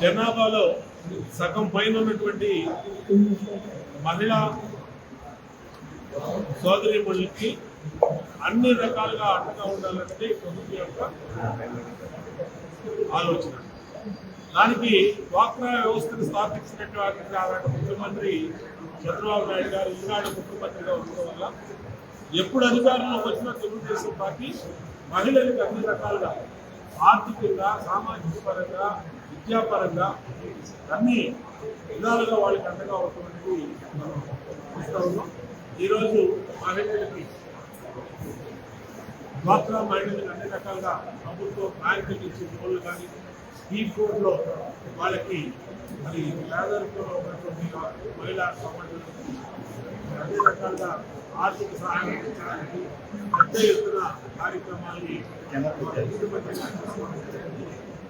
జనాభాలో సగం పైన ఉన్నటువంటి మహిళా సోదరిమణులకి అన్ని రకాలుగా అండగా ఉండాలన్నది ప్రభుత్వం యొక్క ఆలోచన. దానికి డ్వాక్రా వ్యవస్థను స్థాపించినటువంటి ఆనాటి ముఖ్యమంత్రి చంద్రబాబు నాయుడు గారు ఈనాడు ముఖ్యమంత్రిగా ఉండడం వల్ల ఎప్పుడు అధికారంలో వచ్చిన తెలుగుదేశం పార్టీ మహిళలకు అన్ని రకాలుగా ఆర్థికంగా సామాజిక పరంగా విద్యాపరంగా అన్ని విధాలుగా వాళ్ళకి అండగా ఉంటున్నది మనం చూస్తూ ఉన్నాం. ఈరోజు మహిళలకి డ్వాక్రా మహిళలకు అన్ని రకాలుగా ప్రభుత్వం బ్యాంకులు ఇచ్చే లోన్లు కానీ ఈ కోడ్లో వాళ్ళకి మరి పేదరికంలో ఉన్నటువంటి మహిళా సమాజానికి అన్ని రకాలుగా ఆర్థిక సహాయం అందించడానికి పెద్ద ఎత్తున కార్యక్రమాన్ని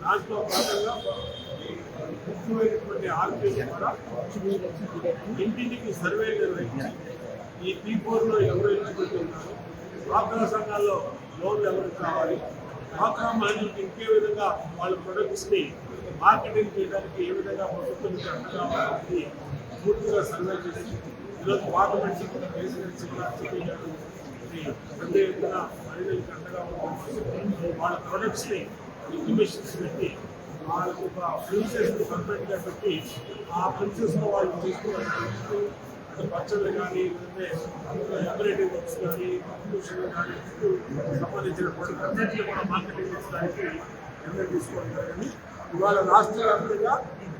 దాంట్లో భాగంగా ముఖ్యమైనటువంటి ఆర్పీఎస్ ద్వారా ఇంటింటికి సర్వే నిర్వహించి ఈ పీ ఫోర్లో ఎవరు ఎలిజిబిలిటీ ఉన్నారు డ్వాక్రా సంఘాల్లో లోన్లు ఎవరికి కావాలి డ్వాక్రా మహిళలకు ఇంకే విధంగా వాళ్ళ ప్రొడక్ట్స్ని మార్కెటింగ్ చేయడానికి ఏ విధంగా ప్రభుత్వం నుంచి అండగా ఉండాలని పూర్తిగా సర్వే చేసి ఈరోజు పార్లమెంట్ కూడా ప్రెసిడెంట్ సిటీ గారు మహిళలకు అండగా ఉంటుంది వాళ్ళ ప్రొడక్ట్స్ని ని పెట్టి వాళ్ళకి ఒక ప్రిన్సెస్ పర్మనెంట్ పెట్టి ఆ ప్రిన్సెస్లో వాళ్ళు తీసుకున్న పచ్చళ్ళు కానీ లేదంటే ఎంబ్రాయిడరీ వర్క్స్ కానీ కంప్యూషన్ కానీ సంబంధించిన ప్రొడక్ట్ అన్నింటినీ కూడా మార్కెటింగ్ చేసడానికి నిర్ణయం తీసుకుంటారు కానీ ఇవాళ రాష్ట్ర వ్యాప్తంగా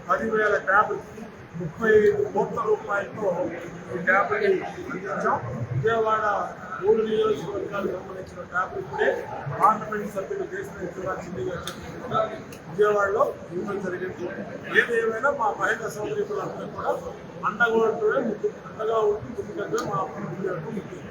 పదివేల ట్యాబ్లు ముప్పై ఐదు కోట్ల రూపాయలతో ఈ ట్యాబ్ని అందించాం. విజయవాడ మూడు నియోజకవర్గాలకు సంబంధించిన ట్యాబ్లు ఇప్పుడే పార్లమెంట్ సభ్యులు చేసిన చిన్ని గారు విజయవాడలో ఇవ్వడం జరిగింది. ఏది ఏమైనా మా మహిళా సోదరులందరూ కూడా అండగా ఉంటూనే ముందు అండగా ఉంటూ ముందుకంటే మా ముందు ముఖ్యం